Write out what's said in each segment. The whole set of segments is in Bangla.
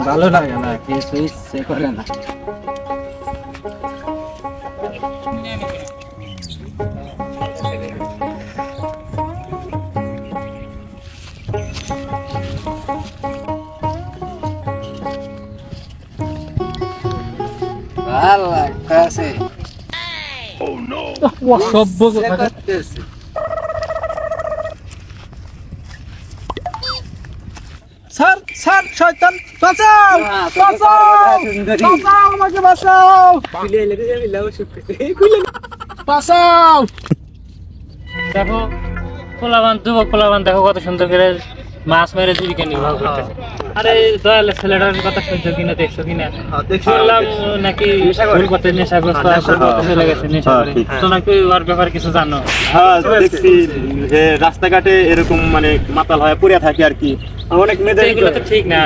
ভালো লাগে না কিছু ইচ্ছে করে না। ভালো লাগতেছে। সভ্য কথা করতেছে। স্যার স্যার শয়তান বাঁচাও বাঁচাও বাঁচাও আমাকে বাঁচাও। বাঁচাও। দেখো পোলাবান যুবক পোলাবান দেখো কত সুন্দর করে মাছ মেরে জীবিকা নির্বাহ করতেছে। আরে দয়ালে ছেলেটার কথা শুনছো কিনা দেখছ কিনা? শুনলাম নাকি ভুল করতে নেশাগ্রস্ত আর চলে গেছে নেশা করে। তো নাকি ওর ব্যাপারে কিছু জানো? হ্যাঁ দেখছি যে রাস্তাঘাটে এরকম মানে মাতাল হয়ে পড়ে থাকে আর কি। অনেক মেয়েদের এগুলো তো ঠিক না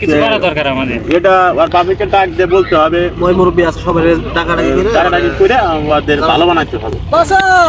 কিছু করা দরকার আমাদের। এটা আর ডাক দিয়ে বলতে হবে। মই মুরব্বী আছে সবাই টাকা টাকা করে। আমাদের ভালো বানাইতে হবে। বাঁচাও!